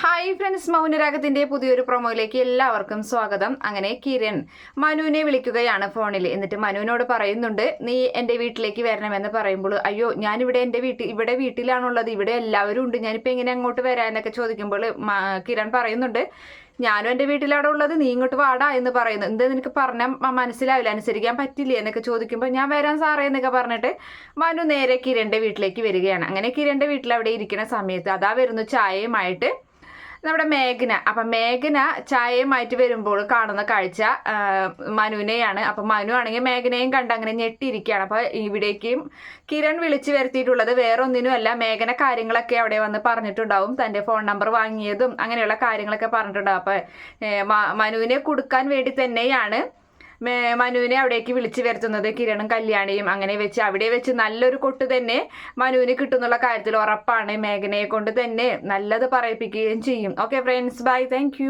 Hi friends മൗനരാഗത്തിന്റെ പുതിയൊരു പ്രൊമോയിലേക്ക് എല്ലാവർക്കും സ്വാഗതം. അങ്ങനെ കിരൺ മനുവിനെ വിളിക്കുകയാണ് ഫോണിൽ എന്നിട്ട് മനുവിനോട് പറയുന്നുണ്ട് നീ എന്റെ വീട്ടിലേക്ക് വരണമെന്ന് പറയുമ്പോൾ അയ്യോ ഞാനിവിടെ എന്റെ വീട്ടിൽ ഇവിടെ വീട്ടിലാണുള്ളത് ഇവിടെ എല്ലാവരും ഉണ്ട് ഞാനിപ്പോൾ എങ്ങനെ അങ്ങോട്ട് വരാനൊക്കെ ചോദിക്കുമ്പോൾ കിരൺ പറയുന്നുണ്ട് ഞാനും എന്റെ വീട്ടിലാണ് ഉള്ളത് നീ ഇങ്ങോട്ട് വാടാ എന്ന് പറയുന്നു. എന്താ നിനക്ക് പറഞ്ഞാൽ മനസ്സിലാവില്ല അനുസരിക്കാൻ പറ്റില്ല? എന്നൊക്കെ ചോദിക്കുമ്പോൾ ഞാൻ വരാൻ സാറേ എന്നൊക്കെ പറഞ്ഞിട്ട് മനു നേരെ കിരണിന്റെ വീട്ടിലേക്ക് വരികയാണ്. അങ്ങനെ കിരണിന്റെ വീട്ടിൽ അവിടെ ഇരിക്കുന്ന സമയത്ത് അതാ വരുന്നു ചായയുമായിട്ട്. നമ്മുടെ മേഘന. അപ്പം മേഘന ചായയുമായിട്ട് വരുമ്പോൾ കാണുന്ന കാഴ്ച മനുവിനെയാണ്. അപ്പം മനു ആണെങ്കിൽ മേഘനയും കണ്ട് അങ്ങനെ ഞെട്ടിയിരിക്കുകയാണ്. അപ്പോൾ ഇവിടേക്കും കിരൺ വിളിച്ചു വരുത്തിയിട്ടുള്ളത് വേറെ ഒന്നിനുമല്ല മേഘന കാര്യങ്ങളൊക്കെ അവിടെ വന്ന് പറഞ്ഞിട്ടുണ്ടാവും. തന്റെ ഫോൺ നമ്പർ വാങ്ങിയതും അങ്ങനെയുള്ള കാര്യങ്ങളൊക്കെ പറഞ്ഞിട്ടുണ്ടാവും. അപ്പം മനുവിനെ കൊടുക്കാൻ വേണ്ടി തന്നെയാണ് മനുവിനെ അവിടേക്ക് വിളിച്ചു വരുത്തുന്നത് കിരണും കല്യാണിയും അങ്ങനെ വെച്ച് അവിടെ വെച്ച് നല്ലൊരു കൊട്ട് തന്നെ മനുവിന് കിട്ടുന്നുള്ള കാര്യത്തിൽ ഉറപ്പാണ് മേഘനയെ കൊണ്ട് തന്നെ നല്ലത് പറയിപ്പിക്കുകയും ചെയ്യും. Okay friends bye thank